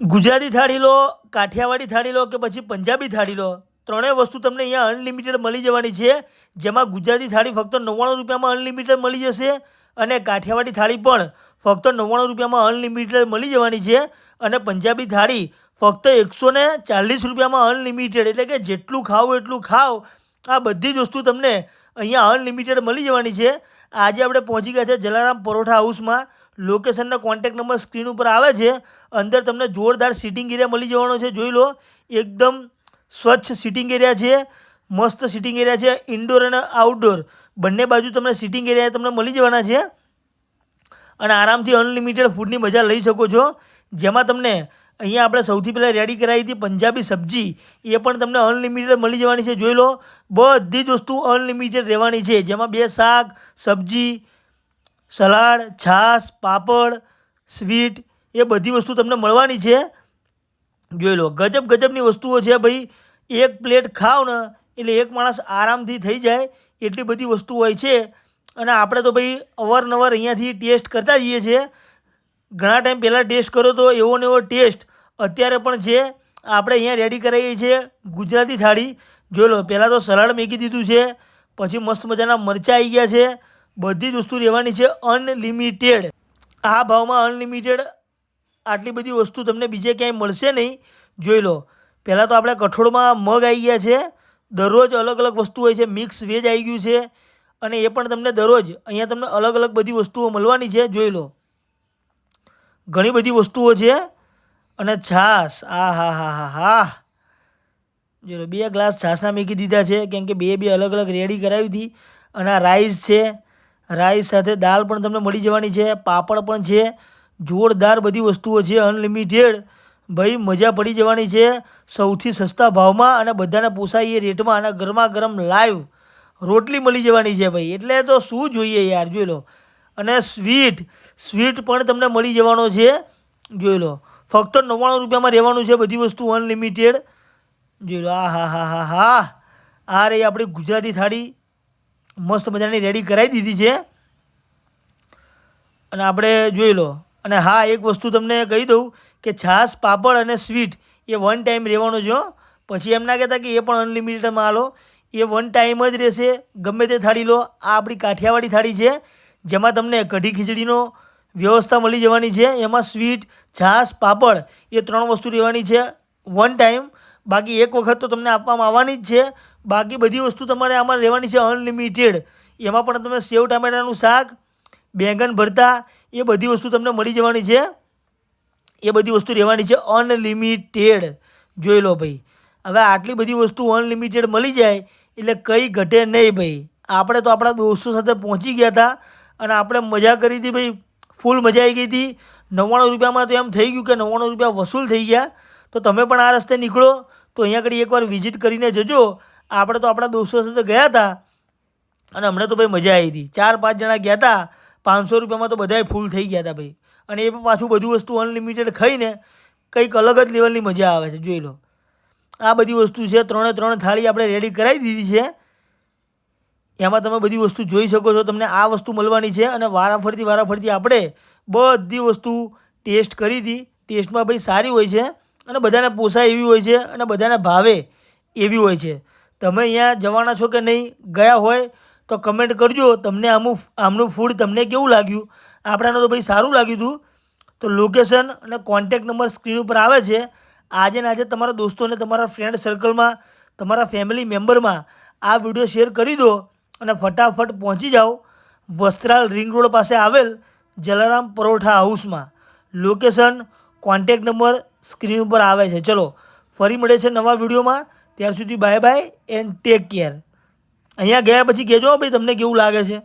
ગુજરાતી થાળી લો, કાઠિયાવાડી થાળી લો કે પછી પંજાબી થાળી લો, ત્રણેય વસ્તુ તમને અહીંયા અનલિમિટેડ મળી જવાની છે. જેમાં ગુજરાતી થાળી ફક્ત નવ્વાણું રૂપિયામાં અનલિમિટેડ મળી જશે અને કાઠિયાવાડી થાળી પણ ફક્ત નવ્વાણું રૂપિયામાં અનલિમિટેડ મળી જવાની છે અને પંજાબી થાળી ફક્ત એકસો ને ચાલીસ રૂપિયામાં અનલિમિટેડ એટલે કે જેટલું ખાવ એટલું ખાવ આ બધી જ વસ્તુ તમને અહીંયા અનલિમિટેડ મળી જવાની છે. આજે આપણે પહોંચી ગયા છે જલારામ પરોઠા હાઉસમાં લોકેશનનો કોન્ટેક્ટ નંબર સ્ક્રીન ઉપર આવે છે. અંદર તમને જોરદાર સિટિંગ એરિયા મળી જવાનો છે. જોઈ લો. એકદમ સ્વચ્છ સિટિંગ એરિયા છે. મસ્ત સિટિંગ એરિયા છે. ઇન્ડોર અને આઉટડોર બંને બાજુ તમને સિટિંગ એરિયા તમને મળી જવાના છે. અને આરામથી અનલિમિટેડ ફૂડની મજા લઈ શકો છો. જેમાં તમને અહીંયા આપણે સૌથી પહેલાં રેડી કરાવી હતી પંજાબી સબ્જી. એ પણ તમને અનલિમિટેડ મળી જવાની છે. જોઈ લો. બધી જ વસ્તુ અનલિમિટેડ રહેવાની છે. જેમાં બે શાક, સબ્જી સલાડ, છાશ, પાપડ, સ્વીટ એ બધી વસ્તુ તમને મળવાની છે. જોઈ લો, ગજબ ગજબની વસ્તુઓ છે ભાઈ. એક પ્લેટ ખાવ ને, એટલે એક માણસ આરામથી થઈ જાય, એટલી બધી વસ્તુ હોય છે. અને આપણે તો ભાઈ અવારનવાર અહીંયાથી ટેસ્ટ કરતા જઈએ છીએ. ઘણા ટાઈમ પહેલાં ટેસ્ટ કર્યો તો એવો ને એવો ટેસ્ટ અત્યારે પણ છે. આપણે અહીંયા રેડી કરાવીએ છીએ ગુજરાતી થાળી. જોઈ લો, પહેલાં તો સલાડ મેકી દીધું છે, પછી મસ્ત મજાના મરચાં આવી ગયા છે. બધી જ વસ્તુ રહેવાની છે અનલિમિટેડ. આ ભાવમાં અનલિમિટેડ આટલી બધી વસ્તુ તમને બીજે ક્યાંય મળશે નહીં. જોઈ લો, પહેલાં તો આપણે કઠોળમાં મગ આવી ગયા છે. દરરોજ અલગ અલગ વસ્તુ હોય છે, મિક્સ વેજ આવી ગયું છે. અને એ પણ તમને દરરોજ અહીંયા તમને અલગ અલગ બધી વસ્તુઓ મળવાની છે, જોઈ લો. ઘણી બધી વસ્તુઓ છે. અને છાશ, આ હા હા હા હા. જો બે ગ્લાસ છાશના મેકી દીધા છે, કેમ કે બે બે અલગ અલગ રેડી કરાવી હતી. અને આ રાઈસ છે. રાઈસ સાથે દાળ પણ તમને મળી જવાની છે, પાપડ પણ છે, જોરદાર બધી વસ્તુઓ છે, અનલિમિટેડ. ભાઈ, મજા પડી જવાની છે. સૌથી સસ્તા ભાવમાં અને બધાને પોસાય એ રેટમાં અને ગરમા ગરમ લાઈવ. રોટલી મળી જવાની છે ભાઈ, એટલે તો શું જોઈએ યાર, જોઈ લો. અને સ્વીટ સ્વીટ પણ તમને મળી જવાનો છે, જોઈ લો. ફક્ત નવ્વાણું રૂપિયામાં રહેવાનું છે બધી વસ્તુ અનલિમિટેડ. જોઈ લો, આ હા હા હા હા. આ રહી આપણી ગુજરાતી થાળી. મસ્ત મજાની રેડી કરાવી દીધી છે. અને આપણે જોઈ લો. અને હા, એક વસ્તુ તમને કહી દઉં કે છાશ, પાપડ અને સ્વીટ એ વન ટાઈમ રહેવાનો છે પછી એમ ના કહેતા કે એ પણ અનલિમિટેડમાં આલો. એ વન ટાઈમ જ રહેશે. ગમે તે થાળી લો. આ આપણી કાઠિયાવાડી થાળી છે. જેમાં તમને કઢી ખીચડીનો વ્યવસ્થા મળી જવાની છે. એમાં સ્વીટ છાશ, પાપડ એ ત્રણ વસ્તુ રહેવાની છે વન ટાઈમ બાકી એક વખત તો તમને આપવામાં આવવાની જ છે. બાકી બધી વસ્તુ તમારે આમાં રહેવાની છે અનલિમિટેડ. એમાં પણ તમે સેવ ટામેટાનું શાક, બેંગન ભરતા, એ બધી વસ્તુ તમને મળી જવાની છે. એ બધી વસ્તુ રહેવાની છે અનલિમિટેડ. જોઈ લો ભાઈ. હવે આટલી બધી વસ્તુ અનલિમિટેડ મળી જાય એટલે કંઈ ઘટે નહીં ભાઈ. આપણે તો આપણા દોસ્તો સાથે પહોંચી ગયા હતા અને આપણે મજા કરી હતી ભાઈ. ફૂલ મજા આવી ગઈ હતી. નવ્વાણું રૂપિયામાં તો એમ થઈ ગયું કે નવ્વાણું રૂપિયા વસૂલ થઈ ગયા. તો તમે પણ આ રસ્તે નીકળો. તો અહીંયા આગળ એકવાર વિઝિટ કરીને જજો. આપણે તો આપણા દોસ્તો સાથે ગયા હતા. અને અમને તો ભાઈ મજા આવી હતી. ચાર પાંચ જણા ગયા હતા. પાંચસો રૂપિયામાં તો બધાય ફૂલ થઈ ગયા હતા ભાઈ. અને એ પણ પાછું બધું વસ્તુ અનલિમિટેડ ખાઈને કંઈક અલગ જ લેવલની મજા આવે છે, જોઈ લો. આ બધી વસ્તુ છે, ત્રણે ત્રણ થાળી આપણે રેડી કરાવી દીધી છે. એમાં તમે બધી વસ્તુ જોઈ શકો છો, તમને આ વસ્તુ મળવાની છે. અને વારાફરતી વારાફરતી આપણે બધી વસ્તુ ટેસ્ટ કરી હતી. ટેસ્ટમાં ભાઈ સારી હોય છે. અને બધાને પોસાય એવી હોય છે. અને બધાને ભાવે એવી હોય છે. તમે અહીંયા જવાના છો કે નહીં, ગયા હોય તો કમેન્ટ કરજો. તમને આમું આમનું ફૂડ તમને કેવું લાગ્યું? આપણાને તો ભાઈ સારું લાગ્યું હતું. તો લોકેશન અને કોન્ટેક નંબર સ્ક્રીન ઉપર આવે છે. આજે ને આજે તમારા દોસ્તોને તમારા ફ્રેન્ડ સર્કલમાં તમારા ફેમિલી મેમ્બરમાં આ વીડિયો શેર કરી દો અને ફટાફટ પહોંચી જાઓ. વસ્ત્રાલ રિંગ રોડ પાસે આવેલ જલારામ પરોઠા હાઉસમાં લોકેશન કોન્ટેક નંબર સ્ક્રીન ઉપર આવે છે. ચલો, ફરી મળે છે નવા વિડીયોમાં ત્યાર સુધી bye bye and take care અહીંયા ગયા પછી કહેજો, ભાઈ, તમને કેવું લાગે છે?